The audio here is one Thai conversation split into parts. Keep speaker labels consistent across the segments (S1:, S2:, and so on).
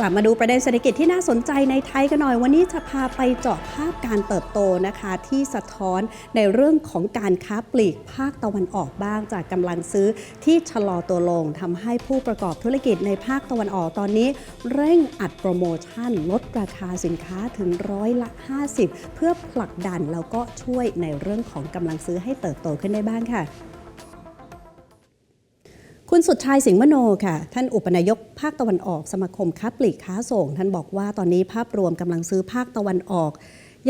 S1: กลับมาดูประเด็นเศรษฐกิจที่น่าสนใจในไทยกันหน่อย วันนี้จะพาไปเจาะภาพการเติบโตนะคะ ที่สะท้อนในเรื่องของการค้าปลีกภาคตะวันออกบ้าง จากกำลังซื้อที่ชะลอตัวลงทำให้ผู้ประกอบธุรกิจในภาคตะวันออกตอนนี้ เร่งอัดโปรโมชั่น ลดราคาสินค้าถึงร้อยละ 50 เพื่อผลักดันแล้วก็ช่วยในเรื่องของกำลังซื้อให้เติบโตขึ้นได้บ้างค่ะ คุณสุดชายสิงห์มโนค่ะ ท่านอุปนายกภาคตะวันออกสมาคมค้าปลีกค้าส่ง ท่านบอกว่าตอนนี้ภาพรวมกำลังซื้อภาคตะวันออก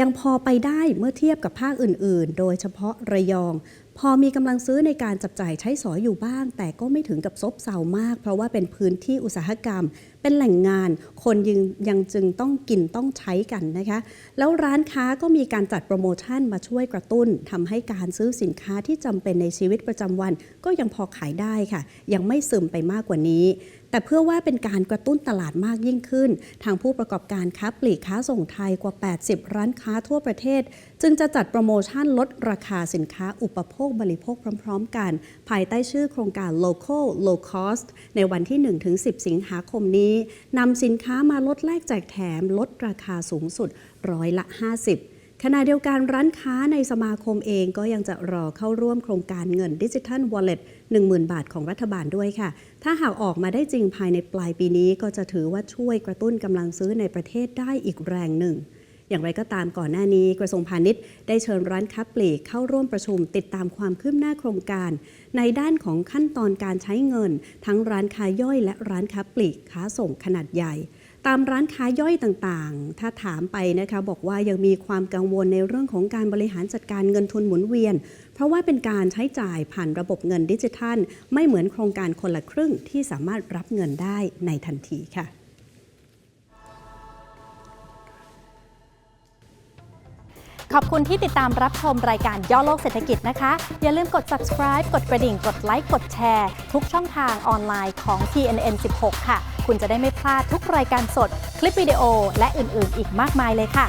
S1: ยังพอไปได้เมื่อเทียบกับภาคอื่น ๆ โดยเฉพาะระยอง พอมีกำลังซื้อในการจับจ่ายใช้สอยอยู่บ้าง แต่ก็ไม่ถึงกับซบเซามาก เพราะว่าเป็นพื้นที่อุตสาหกรรม เป็นแหล่งงาน คนยังยังจึงต้องกินต้องใช้กันนะคะ แล้วร้านค้าก็มีการจัดโปรโมชั่นมาช่วยกระตุ้นทำให้การซื้อสินค้าที่จำเป็นในชีวิตประจำวัน ก็ยังพอขายได้ค่ะ ยังไม่ซึมไปมากกว่านี้ แต่เพื่อว่าเป็นการกระตุ้นตลาดมากยิ่งขึ้น ทางผู้ประกอบการค้าปลีกค้าส่งไทยกว่า 80 ร้านค้าทั่วประเทศ จึงจะจัดโปรโมชั่นลดราคาสินค้าอุปโภคบริโภคพร้อม ๆ กัน ภายใต้ชื่อโครงการ local low cost ในวันที่ 1-10 สิงหาคมนี้นี้นำสินค้ามาลดแลกแจกแถมลดราคาสูงสุดร้อยละ 50ขณะเดียวกันร้านค้าในสมาคมเองก็ยังจะรอเข้าร่วมโครงการเงินดิจิทัล Wallet 10,000 บาทของรัฐบาลด้วยค่ะ ถ้าหากออกมาได้จริงภายในปลายปีนี้ก็จะถือว่าช่วยกระตุ้นกำลังซื้อในประเทศได้อีกแรงหนึ่ง อย่างไรก็ตามก่อนหน้านี้กระทรวงพาณิชย์ได้เชิญร้านค้าปลีกเข้าร่วมประชุมติดตามความคืบหน้าโครงการ ในด้านของขั้นตอนการใช้เงิน ทั้งร้านค้าย่อยและร้านค้าปลีกค้าส่งขนาดใหญ่ตามร้านค้าย่อยต่างๆ ถ้าถามไปนะคะบอกว่ายังมีความกังวลในเรื่องของการบริหารจัดการเงินทุนหมุนเวียน เพราะว่าเป็นการใช้จ่ายผ่านระบบเงินดิจิทัล ไม่เหมือนโครงการคนละครึ่งที่สามารถรับเงินได้ในทันทีค่ะ
S2: ขอบคุณที่ติดตามรับชมรายการย่อโลกเศรษฐกิจนะคะ อย่าลืมกด subscribe กดกระดิ่ง กดไลค์ กดแชร์ ทุกช่องทางออนไลน์ของ TNN 16 ค่ะ คุณจะได้ไม่พลาดทุกรายการสด คลิปวิดีโอ และอื่น ๆ อีกมากมายเลยค่ะ